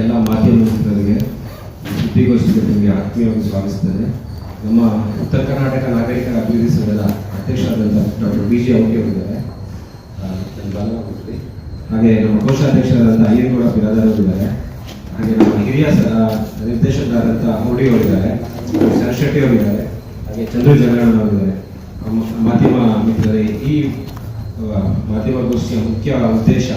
ಎಲ್ಲ ಮಾಧ್ಯಮ ಮಿತ್ರರಿಗೆ ಸುದ್ದಿಗೋಷ್ಠಿಗೆ ನಿಮಗೆ ಆತ್ಮೀಯವಾಗಿ ಸ್ವಾಗತಿಸ್ತೇನೆ. ನಮ್ಮ ಉತ್ತರ ಕರ್ನಾಟಕ ನಾಗರಿಕರ ಅಭಿವೃದ್ಧಿ ಸಂಘದ ಅಧ್ಯಕ್ಷರಾದಂಥ ಡಾಕ್ಟರ್ ಬಿ ಜಿ ಅವರಿದ್ದಾರೆ ಹಾಗೆ ನಮ್ಮ ಕೋಶಾಧ್ಯಕ್ಷರಾದಂಥ ಅಯ್ಯನಗೌಡ ಬಿರಾದರ್ ಅವರಿದ್ದಾರೆ ಹಾಗೆ ನಮ್ಮ ಹಿರಿಯ ನಿರ್ದೇಶಕರಾದಂಥ ಮೋಡಿ ಅವರಿದ್ದಾರೆ ಶೆಟ್ಟಿ ಅವರಿದ್ದಾರೆ ಹಾಗೆ ಚಂದ್ರ ಜಗಣ್ಣ ಅವರಿದ್ದಾರೆ ಮಾಧ್ಯಮ ಮಿತ್ರರೇ, ಈ ಮಾಧ್ಯಮ ಮಾಧ್ಯಮಗೋಷ್ಠಿಯ ಮುಖ್ಯ ಉದ್ದೇಶ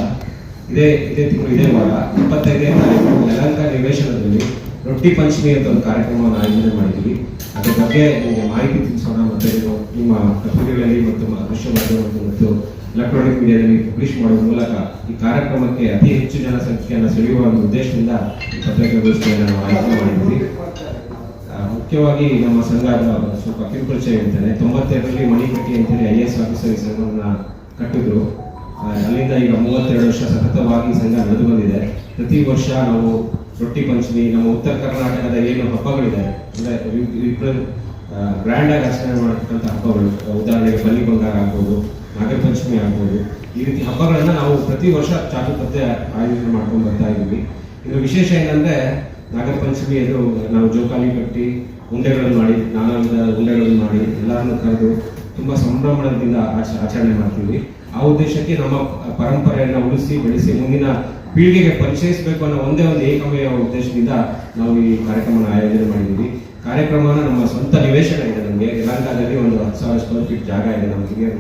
ಇದೇ ಇದೇ ತಿಂಗಳು ಇದೇ ವಾರ ಇಪ್ಪತ್ತೈದನೇ ತಾರೀಕು ನಿವೇಶನದಲ್ಲಿ ರೊಟ್ಟಿ ಪಂಚಮಿ ಅಂತ ಒಂದು ಕಾರ್ಯಕ್ರಮವನ್ನು ಆಯೋಜನೆ ಮಾಡಿದ್ವಿ ಅದ್ರ ಬಗ್ಗೆ ನಿಮಗೆ ಮಾಹಿತಿ ತಿಳಿಸೋಣ ಮತ್ತೆ ನಿಮ್ಮ ಪತ್ರಿಕೆಗಳಲ್ಲಿ ಮತ್ತು ದೃಶ್ಯ ಮಾಧ್ಯಮದಲ್ಲಿ ಮತ್ತು ಎಲೆಕ್ಟ್ರಾನಿಕ್ ಮೀಡಿಯಾದಲ್ಲಿ ಪಬ್ಲಿಷ್ ಮಾಡುವ ಮೂಲಕ ಈ ಕಾರ್ಯಕ್ರಮಕ್ಕೆ ಅತಿ ಹೆಚ್ಚು ಜನಸಂಖ್ಯೆಯನ್ನು ಸೆಳೆಯುವ ಒಂದು ಉದ್ದೇಶದಿಂದ ಈ ಪತ್ರಿಕಾಗೋಷ್ಠಿಯನ್ನು ನಾವು ಆಯೋಜನೆ ಮಾಡಿದ್ವಿ ಮುಖ್ಯವಾಗಿ ನಮ್ಮ ಸಂಘ ಸ್ವಲ್ಪ ಕಿರುಪರಿಚಯ ಹೇಳ್ತೇನೆ ತೊಂಬತ್ತೆರಡರಲ್ಲಿ ಮಣಿಕಟ್ಟಿ ಅಂತೇಳಿ ಐ ಎಸ್ ಆಫೀಸರ್ ಈ ಸಂಘವನ್ನು ಕಟ್ಟಿದ್ರು. ಅಲ್ಲಿಂದ ಈಗ ಮೂವತ್ತೆರಡು ವರ್ಷ ಸತತವಾಗಿ ಸಂಘ ನಡೆದು ಬಂದಿದೆ ಪ್ರತಿ ವರ್ಷ ನಾವು ರೊಟ್ಟಿ ಪಂಚಮಿ, ನಮ್ಮ ಉತ್ತರ ಕರ್ನಾಟಕದ ಏನು ಹಬ್ಬಗಳಿದೆ, ಅಂದ್ರೆ ಗ್ರ್ಯಾಂಡ್ ಆಗಿ ಆಚರಣೆ ಮಾಡತಕ್ಕಂಥ ಹಬ್ಬಗಳು ಉದಾಹರಣೆಗೆ ಬಲಿ ಬಂಗಾರ ಆಗ್ಬೋದು ನಾಗರ ಪಂಚಮಿ ಆಗ್ಬೋದು, ಈ ರೀತಿ ಹಬ್ಬಗಳನ್ನ ನಾವು ಪ್ರತಿ ವರ್ಷ ಚಾತುಪತ್ಯ ಆಯೋಜನೆ ಮಾಡ್ಕೊಂಡು ಬರ್ತಾ ಇದ್ದೀವಿ. ಇದರ ವಿಶೇಷ ಏನಂದ್ರೆ ನಾಗರ ಪಂಚಮಿ ಎದುರು ನಾವು ಜೋಕಾಲಿ ಕಟ್ಟಿ ಉಂಡೆಗಳನ್ನು ಮಾಡಿ, ನಾನಾ ಉಂಡೆಗಳನ್ನು ಮಾಡಿ ಎಲ್ಲರನ್ನು ಕರೆದು ತುಂಬಾ ಸಂಭ್ರಮದಿಂದ ಆಚ, ಆಚರಣೆ ಮಾಡ್ತೀವಿ. ಆ ಉದ್ದೇಶಕ್ಕೆ ನಮ್ಮ ಪರಂಪರೆಯನ್ನು ಉಳಿಸಿ, ಬೆಳೆಸಿ, ಮುಂದಿನ ಪೀಳಿಗೆಗೆ ಪರಿಚಯಿಸಬೇಕು ಅನ್ನೋ ಒಂದೇ ಒಂದು ಏಕಮೇಯ ಉದ್ದೇಶದಿಂದ ನಾವು ಈ ಕಾರ್ಯಕ್ರಮನ ಆಯೋಜನೆ ಮಾಡಿದ್ದೀವಿ. ಕಾರ್ಯಕ್ರಮನ ನಮ್ಮ ಸ್ವಂತ ನಿವೇಶನ ಇದೆ ನಮಗೆ. ಯಲಹಂಕದಲ್ಲಿ ಒಂದು ಹತ್ತು ಸಾವಿರ ಸ್ಕ್ವೇರ್ ಫೀಟ್ ಜಾಗ ಇದೆ ನಮ್ಮ ಕ್ಲಿಯರ್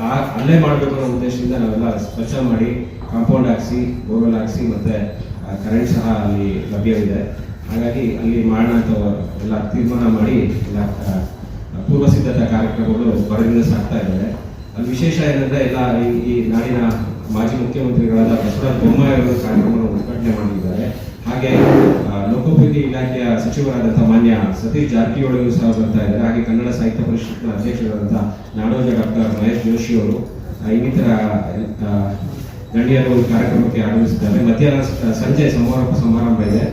ಆ- ಅಲ್ಲೇ ಮಾಡಬೇಕು ಅನ್ನೋ ಉದ್ದೇಶದಿಂದ ನಾವೆಲ್ಲ ಸ್ವಚ್ಛ ಮಾಡಿ, ಕಾಂಪೌಂಡ್ ಹಾಕ್ಸಿ, ಬೋರ್ವೆಲ್ ಹಾಕ್ಸಿ, ಮತ್ತೆ ಕರೆಂಟ್ ಸಹ ಅಲ್ಲಿ ಲಭ್ಯವಿದೆ. ಹಾಗಾಗಿ ಅಲ್ಲಿ ಮಾಡೋಣ ಅಂತ ಎಲ್ಲ ತೀರ್ಮಾನ ಮಾಡಿ ಎಲ್ಲ ಪೂರ್ವ ಸಿದ್ಧತಾ ಕಾರ್ಯಕ್ರಮಗಳು ಬರದಿಂದ ಸಾಗ್ತಾ ಇದ್ದಾರೆ ವಿಶೇಷ ಏನಂದ್ರೆ ಎಲ್ಲ ಈ ನಾಡಿನ ಮಾಜಿ ಮುಖ್ಯಮಂತ್ರಿಗಳಾದ ಬಸವರಾಜ ಬೊಮ್ಮಾಯಿ ಕಾರ್ಯಕ್ರಮವನ್ನು ಉದ್ಘಾಟನೆ ಮಾಡಿದ್ದಾರೆ. ಹಾಗೆ ಲೋಕೋಪಯೋಗಿ ಇಲಾಖೆಯ ಸಚಿವರಾದಂತಹ ಮಾನ್ಯ ಸತೀಶ್ ಜಾರಕಿಹೊಳಿ ಸಹ ಬರ್ತಾ ಇದ್ದಾರೆ. ಹಾಗೆ ಕನ್ನಡ ಸಾಹಿತ್ಯ ಪರಿಷತ್ನ ಅಧ್ಯಕ್ಷರಾದಂತಹ ನಾಡೋಜ ಡಾಕ್ಟರ್ ಮಹೇಶ್ ಜೋಶಿ ಅವರು ಇನ್ನಿತರ ಗಣ್ಯರು ಕಾರ್ಯಕ್ರಮಕ್ಕೆ ಆಗಮಿಸಿದ್ದಾರೆ. ಮಧ್ಯಾಹ್ನ ಸಂಜೆ ಸಮಾರೋಪ ಸಮಾರಂಭ ಇದೆ.